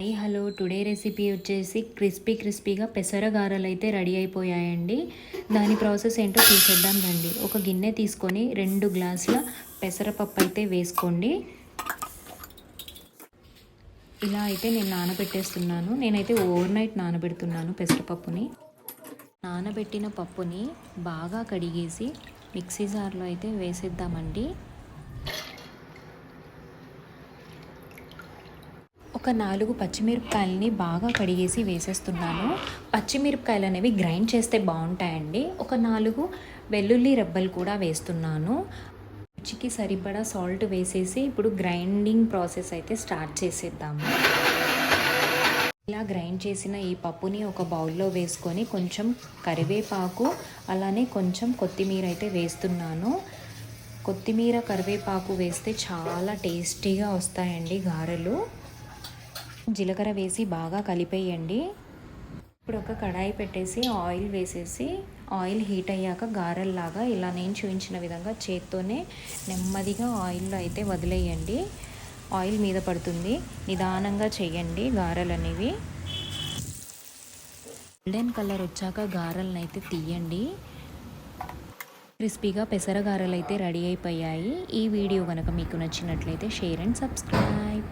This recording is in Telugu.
Hi hello. టుడే రెసిపీ వచ్చేసి క్రిస్పీ క్రిస్పీగా పెసరగారలు అయితే రెడీ అయిపోయాయండి. దాని ప్రాసెస్ ఏంటో చూసేద్దాం రండి. ఒక గిన్నె తీసుకొని రెండు గ్లాసుల పెసరపప్పు అయితే వేసుకోండి. ఇలా అయితే నేను నానబెట్టేస్తున్నాను. నేనైతే ఓవర్ నైట్ నానబెడుతున్నాను పెసరపప్పుని నానబెట్టిన పప్పుని బాగా కడిగేసి మిక్సీ జార్లో అయితే వేసేద్దామండి. ఒక నాలుగు పచ్చిమిరపకాయలని బాగా కడిగేసి వేసేస్తున్నాను. పచ్చిమిరపకాయలు అనేవి గ్రైండ్ చేస్తే బాగుంటాయండి. ఒక నాలుగు వెల్లుల్లి రెబ్బలు కూడా వేస్తున్నాను. రుచికి సరిపడా సాల్ట్ వేసేసి ఇప్పుడు గ్రైండింగ్ ప్రాసెస్ అయితే స్టార్ట్ చేసేద్దాము. ఇలా గ్రైండ్ చేసిన ఈ పప్పుని ఒక బౌల్లో వేసుకొని కొంచెం కరివేపాకు అలానే కొంచెం కొత్తిమీర అయితే వేస్తున్నాను. కొత్తిమీర కరివేపాకు వేస్తే చాలా టేస్టీగా వస్తాయండి గారెలు. జీలకర్ర వేసి బాగా కలిపేయండి. ఇప్పుడు ఒక కడాయి పెట్టేసి ఆయిల్ వేసేసి ఆయిల్ హీట్ అయ్యాక గారెల్లాగా ఇలా నేను చూపించిన విధంగా చేత్తోనే నెమ్మదిగా ఆయిల్లో అయితే వదిలేయండి. ఆయిల్ మీద పడుతుంది. నిదానంగా చేయండి గారెలు అనేవి గోల్డెన్ కలర్ వచ్చాక గారెలను అయితే తీయండి. క్రిస్పీగా పెసర గారెలు అయితే రెడీ అయిపోయాయి. ఈ వీడియో కనుక మీకు నచ్చినట్లయితే షేర్ అండ్ సబ్స్క్రైబ్.